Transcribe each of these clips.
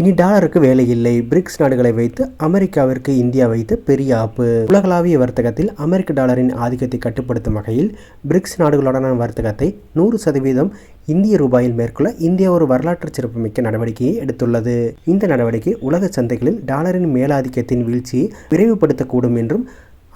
இனி டாலருக்கு வேலை இல்லை. பிரிக்ஸ் நாடுகளை வைத்து அமெரிக்காவிற்கு இந்தியா வைத்து பெரிய ஆப்பு. உலகளாவிய வர்த்தகத்தில் அமெரிக்க டாலரின் ஆதிக்கத்தை கட்டுப்படுத்தும் வகையில் பிரிக்ஸ் நாடுகளுடனான வர்த்தகத்தை நூறு சதவீதம் இந்திய ரூபாயில் மேற்கொள்ள இந்தியா ஒரு வரலாற்று சிறப்புமிக்க நடவடிக்கையை எடுத்துள்ளது. இந்த நடவடிக்கை உலக சந்தைகளில் டாலரின் மேலாதிக்கத்தின் வீழ்ச்சியை விரைவுபடுத்தக்கூடும் என்றும்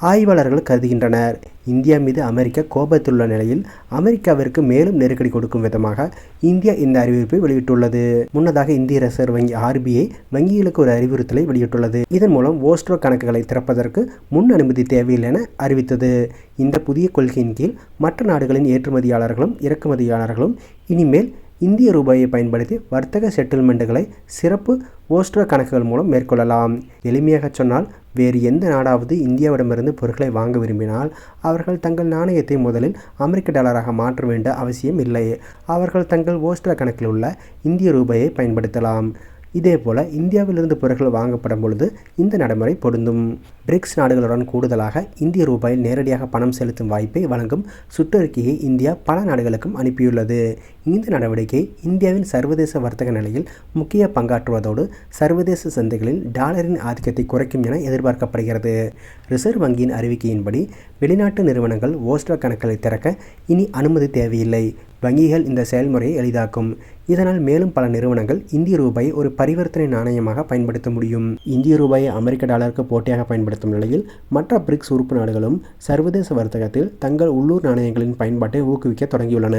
ஆய்வாளர்கள் கருதுகின்றனர். இந்தியா மீது அமெரிக்கா கோபத்துள்ள நிலையில் அமெரிக்காவிற்கு மேலும் நெருக்கடி கொடுக்கும் விதமாக இந்தியா இந்த அறிவிப்பை வெளியிட்டுள்ளது. முன்னதாக இந்திய ரிசர்வ் வங்கி ஆர்பிஐ வங்கிகளுக்கு ஒரு அறிவுறுத்தலை வெளியிட்டுள்ளது. இதன் மூலம் ஓஸ்ட்ரோ கணக்குகளை திறப்பதற்கு முன் அனுமதி தேவையில்லை என அறிவித்தது. இந்த புதிய கொள்கையின் கீழ் மற்ற நாடுகளின் ஏற்றுமதியாளர்களும் இறக்குமதியாளர்களும் இனிமேல் இந்திய ரூபாயை பயன்படுத்தி வர்த்தக செட்டில்மெண்ட்டுகளை சிறப்பு ஓஸ்ட்ரோ கணக்குகள் மூலம் மேற்கொள்ளலாம். எளிமையாக சொன்னால் வேறு எந்த நாடாவது இந்தியாவிடமிருந்து பொருட்களை வாங்க விரும்பினால் அவர்கள் தங்கள் நாணயத்தை முதலில் அமெரிக்க டாலராக மாற்ற வேண்டிய அவசியம் இல்லை. அவர்கள் தங்கள் ஓஸ்ட்ரா கணக்கில் உள்ள இந்திய ரூபாயை பயன்படுத்தலாம். இதேபோல் இந்தியாவிலிருந்து பொருட்கள் வாங்கப்படும் பொழுது இந்த நடைமுறை பொருந்தும். பிரிக்ஸ் நாடுகளுடன் கூடுதலாக இந்திய ரூபாயில் நேரடியாக பணம் செலுத்தும் வாய்ப்பை வழங்கும் சுற்றறிக்கையை இந்தியா பல நாடுகளுக்கும் அனுப்பியுள்ளது. இந்த நடவடிக்கை இந்தியாவின் சர்வதேச வர்த்தக நிலையில் முக்கிய பங்காற்றுவதோடு சர்வதேச சந்தைகளில் டாலரின் ஆதிக்கத்தை குறைக்கும் என எதிர்பார்க்கப்படுகிறது. ரிசர்வ் வங்கியின் அறிவிக்கையின்படி வெளிநாட்டு நிறுவனங்கள் ஓஸ்டோ கணக்குகளை திறக்க இனி அனுமதி தேவையில்லை. வங்கிகள் இந்த செயல்முறையை எளிதாக்கும். இதனால் மேலும் பல நிறுவனங்கள் இந்திய ரூபாயை ஒரு பரிவர்த்தனை நாணயமாக பயன்படுத்த முடியும். இந்திய ரூபாயை அமெரிக்க டாலருக்கு போட்டியாக பயன்படுத்தும் நிலையில் மற்ற பிரிக்ஸ் உறுப்பு நாடுகளும் சர்வதேச வர்த்தகத்தில் தங்கள் உள்ளூர் நாணயங்களின் பயன்பாட்டை ஊக்குவிக்க தொடங்கியுள்ளன